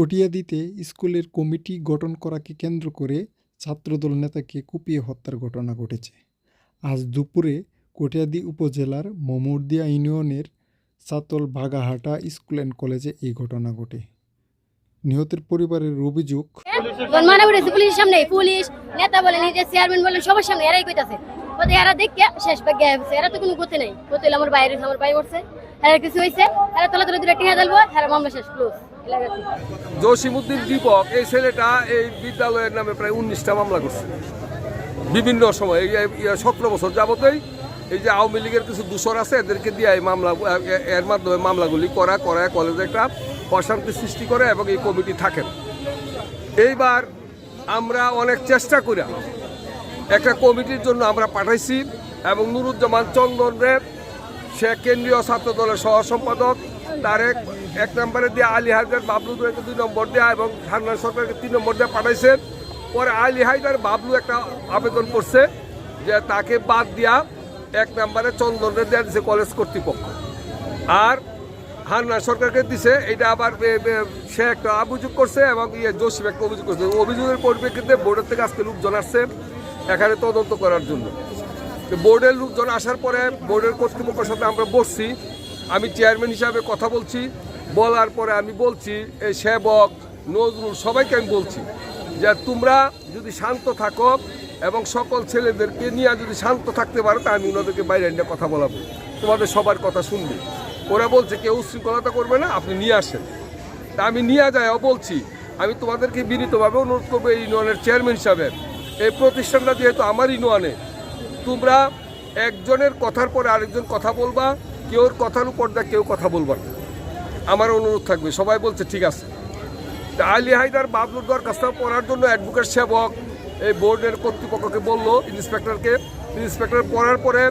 কটিয়াদীতে স্কুলের কমিটি গঠন করাকে কেন্দ্র করে ছাত্রদল নেতাকে কুপিয়ে হত্যার ঘটনা ঘটেছে। আজ দুপুরে কটিয়াদী উপজেলার মমরদিয়া ইউনিয়নের চাতল বাগাহাটা স্কুল অ্যান্ড কলেজে এই ঘটনা ঘটে। নিহতের পরিবারের অভিযোগ শেষ জসিমুদ্দিন দীপক, এই ছেলেটা এই বিদ্যালয়ের নামে প্রায় উনিশটা মামলা করছে। বিভিন্ন সময়, এই সতেরো বছর যাবতই এই যে আওয়ামী লীগের কিছু দূষর আছে, এদেরকে দিয়ে এই মামলা এর মাধ্যমে মামলাগুলি করা করা কলেজে একটা অশান্তি সৃষ্টি করে এবং এই কমিটি থাকেন। এইবার আমরা অনেক চেষ্টা করি একটা কমিটির জন্য আমরা পাঠাইছি এবং নুরুজ্জামান চন্দন রে, সে কেন্দ্রীয় ছাত্র দলের সহ সম্পাদক তার এক নম্বরে দিয়ে আলী হায়দার বাবলু দুই নম্বর দেওয়া এবং হান্নান সরকারকে তিন নম্বর দিয়ে পাঠাইছে পরে আলী হায়দার বাবলু একটা আবেদন করছে যে তাকে বাদ দিয়া এক নম্বরে চন্দনরে দেওয়া দিছে কলেজ কর্তৃপক্ষ। আর হান্নান সরকারকে দিছে এটা আবার সে একটা অভিযোগ করছে এবং ইয়ে জসিম একটা অভিযোগ করছে। অভিযোগের পরিপ্রেক্ষিতে বোর্ডের থেকে আজকে লোকজন আসছে এখানে তদন্ত করার জন্য। বোর্ডের লোকজন আসার পরে বোর্ডের কর্তৃপক্ষের সাথে আমরা বসছি। আমি চেয়ারম্যান হিসাবে কথা বলছি, বলার পরে আমি বলছি এই সেবক, নজরুল সবাইকে আমি বলছি যে তোমরা যদি শান্ত থাকো এবং সকল ছেলেদেরকে নিয়ে যদি শান্ত থাকতে পারো, তা আমি ওনাদেরকে বাইরে এনে কথা বলাবো। তোমাদের সবার কথা শুনবে। ওরা বলছে, কেউ উশৃঙ্খলতা করবে না, আপনি নিয়ে আসেন। তা আমি নিয়ে যাইও বলছি, আমি তোমাদেরকে বিনীতভাবে অনুরোধ করব এই ইউনিয়নের চেয়ারম্যান হিসাবে। এই প্রতিষ্ঠানটা যেহেতু আমার ইউনিয়নে, তোমরা একজনের কথার পরে আরেকজন কথা বলবা কেউর কথার উপর দা কেউ কথা বলবা না। আমার অনুরোধ থাকবে, সবাই বলছে ঠিক আছে। আলী হায়দার বাবলুর দরখাস্ত পড়ার জন্য অ্যাডভোকেট সেবক, এই বোর্ডের কর্তৃপক্ষকে বলল ইন্সপেক্টরকে ইন্সপেক্টর পড়ার পরে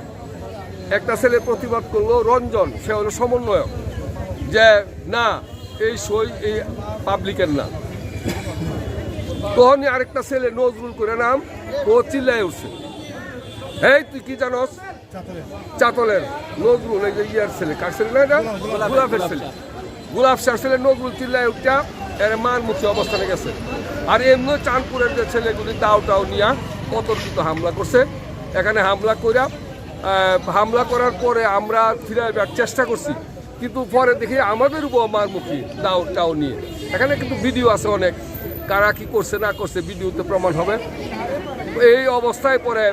একটা ছেলে প্রতিবাদ করল, রঞ্জন, সে হলো সমন্বয়ক, যে না, এই সই এই পাবলিকের না। তখনই আরেকটা ছেলে নজরুল করে নাম, ও চিল্লায় উঠছে। এই তুই কি জানস? চাতলের। নজরুল এই যে ইয়ার ছেলে কার ছেলে না এটা? গোলাপের ছেলে। গোলাপ শাহ ছেলে নজরুল চিল্লাই উঠটা এর মান মুখী অবস্থানে গেছে। আর এমনি চাঁদপুরের যে ছেলেগুলি দাও টাও নিয়া অতর্কিত হামলা করছে। এখানে হামলা আহ, হামলা করার পরে আমরা ফিরাইবার চেষ্টা করছি। কিন্তু পরে দেখি আমাদের উপর মারমুখী দাও টাও নিয়ে। এখানে কিন্তু ভিডিও আছে অনেক। কারা কি করছে না করছে ভিডিওতে প্রমাণ হবে। এই অবস্থায় পরে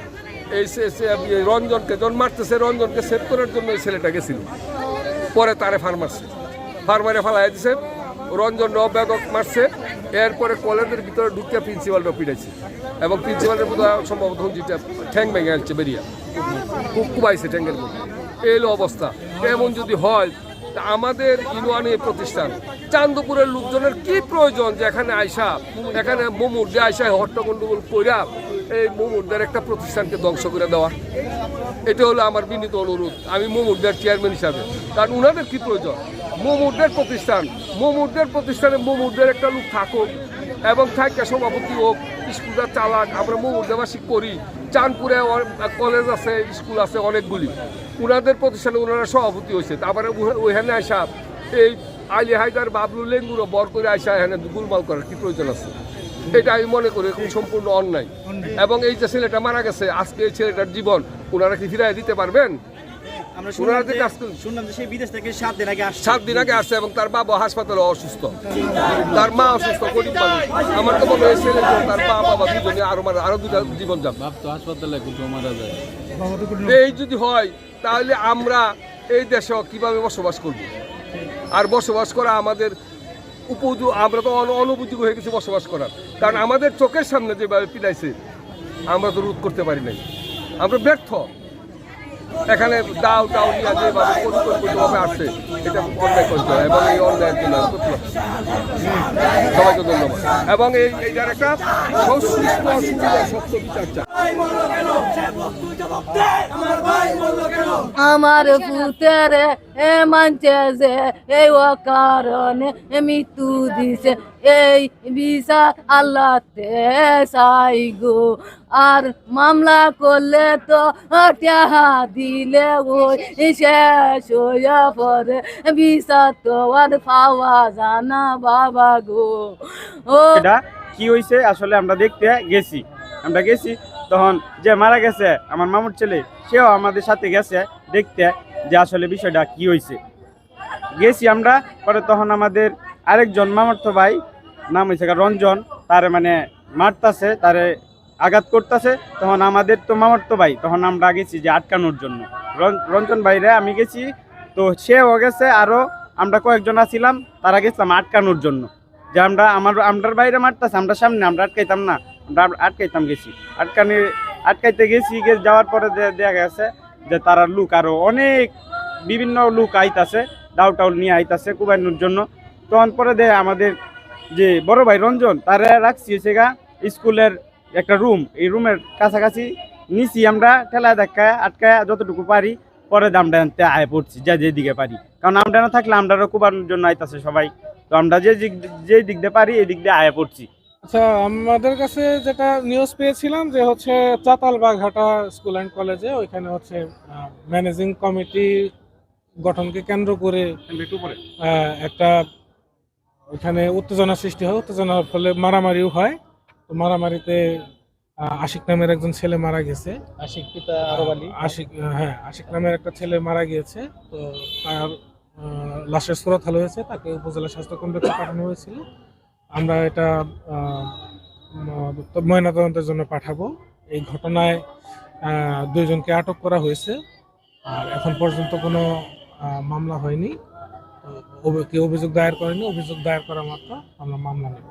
এই রঞ্জনকে জন মারতেছে, রঞ্জনকে সেভ করার জন্য এই ছেলেটা গেছিল। পরে তারে ফার মারছে। ফার্মারে ফালাই দিছে। রঞ্জন ব্যাগক মারছে। এরপরে কলেজের ভিতরে ঢুকে প্রিন্সিপালটা পিটাইছে। এবং প্রিন্সিপালের বোধ হয় সম্ভবত যেটা ঠ্যাং ভেঙে আনছে বেরিয়ে। খুব কুবাইছে ঠ্যাঙ্গের মধ্যে। এই অবস্থা। এমন যদি হয় আমাদের ইউনিয়নে প্রতিষ্ঠান, চান্দপুরের লোকজনের কি প্রয়োজন যে এখানে আইসা এখানে মোমুর যে আইসা হট্টগন্ডগোল কইরা এই মোমুরদের একটা প্রতিষ্ঠানকে ধ্বংস করে দেওয়া। এটা হলো আমার বিনীত অনুরোধ। আমি মোমুরদের চেয়ারম্যান হিসাবে। কারণ ওনাদের কী প্রয়োজন? মোমুরদের প্রতিষ্ঠান। মোমুরদের প্রতিষ্ঠানে মোমুরদের একটা লোক থাকুক এবং থাকে সভাপতি হোক, স্কুলটা চালাক। আমরা মোমুরদেবাসী করি। চাঁদপুরে কলেজ আছে, স্কুল আছে অনেকগুলি। ওনাদের প্রতিষ্ঠানে ওনারা সভাপতি হয়েছে। তারপরে ওইখানে আসা এই আলী হায়দার বাবলু লেঙ্গুরো বর করে আসা এখানে গুলমাল করার কি প্রয়োজন আছে? এটা আমি মনে করি এখন সম্পূর্ণ অন্যায়। এবং এই যে ছেলেটা মারা গেছে আজকে এই ছেলেটার জীবন ওনারা কি ফিরাই দিতে পারবেন? আমরা শুনলাম যে বিদেশ থেকে সাত দিন আগে আসছে। সাত দিন আগে আসছে এবং তার বাবা হাসপাতালে অসুস্থ। তার মা অসুস্থ গরিব মানুষ। আমার তো মনে হয় ছেলে তার মা বাবা দুজনে আরও মানে আরও দুটা জীবন যাবে। হাসপাতালে মারা যায়। এই যদি হয় তাহলে আমরা এই দেশে কীভাবে বসবাস করব? আর বসবাস করা আমাদের উপযোগ আমরা তো অনুপযোগী হয়ে গেছি বসবাস করার। কারণ আমাদের চোখের সামনে যেভাবে পিলাইছে, আমরা তো রোধ করতে পারি নাই। আমরা ব্যর্থ। এখানে দাও দাও নিয়ে যেভাবে পরিকল্পিতভাবে আসছে এটা অন্যায় করতে হয় এবং এই অন্যায়ের জন্য। সবাইকে ধন্যবাদ। এবং এই এইটার একটা সুষ্ঠু সুবিধা সত্য বিচার চাই। আমার পুতের এ মানছে যে, এই ও কারণে মৃত্যু দিছে। এই বিচার আল্লাহ সাই গো। আর মামলা করলে তো টেহা দিলে পরে বিচার তো আর পাওয়া জানা বাবা গো। ও কি হয়েছে আসলে আমরা দেখতে গেছি। আমরা গেছি, তখন যে মারা গেছে আমার মামুর ছেলে, সেও আমাদের সাথে গেছে দেখতে যে আসলে বিষয়টা কি হয়েছে গেছি আমরা, পরে তখন আমাদের আরেকজন মামার্থ ভাই, নাম হয়েছে রঞ্জন, তার মানে মারতাছে, তারে আঘাত করতেছে, তখন আমাদের তো মামার্থ ভাই, তখন আমরা গেছি যে আটকানোর জন্য। রঞ্জন ভাইরে আমি গেছি, তো সেও গেছে আরও আমরা কয়েকজন আছিলাম, তারা গেছিলাম আটকানোর জন্য। যে আমরা, আমার, আমরার বাইরে মারতাছে, আমরা সামনে, আমরা আটকাইতাম না, আমরা আটকাইতাম গেছি। আটকানি, আটকাইতে গেছি যাওয়ার পরে দেখা গেছে যে তারা লুক আরও অনেক বিভিন্ন লুক আইতাছে ডাউ টাউল নিয়ে আইতাছে কুবাইনোর জন্য। তখন পরে দে, আমাদের যে বড় ভাই রঞ্জন, তারা রাখছি সেগা স্কুলের একটা রুম এই রুমের কাছাকাছি নিছি আমরা ঠেলায় ধাক্কায় আটকায় যতটুকু পারি পরে দামটা আনতে আয় পড়ছি যা যেদিকে পারি। কারণ আমরা না থাকলে আমরা কুবানোর জন্য আইতাছে সবাই। তো আমরা যে দিক যে দিক দিয়ে পারি এই দিক দিয়ে আয় পড়ছি। আচ্ছা আমাদের কাছে যেটা নিউজ পেয়েছিলাম যে হচ্ছে চাতাল বাঘাটা স্কুল অ্যান্ড কলেজে ওইখানে হচ্ছে ম্যানেজিং কমিটি গঠনকে কেন্দ্র করে একটা ওইখানে উত্তেজনা সৃষ্টি হয়। উত্তেজনার ফলে মারামারিও হয়। তো মারামারিতে আশিক নামের একজন ছেলে মারা গেছে। আশিক পিতা আরব আলী। আশিক হ্যাঁ আশিক নামের একটা ছেলে মারা গিয়েছে। তো তার লাশের সুরত হাল হয়েছে তাকে উপজেলা স্বাস্থ্য কমপ্লেক্সে পাঠানো হয়েছিল। আমরা এটা ময়নাতদন্তের জন্য পাঠাবো। এই ঘটনায় দুইজনকে আটক করা হয়েছে। আর এখন পর্যন্ত কোনো মামলা হয়নি। কেউ অভিযোগ দায়ের করেনি। অভিযোগ দায়ের করা মাত্র আমরা মামলা নেব।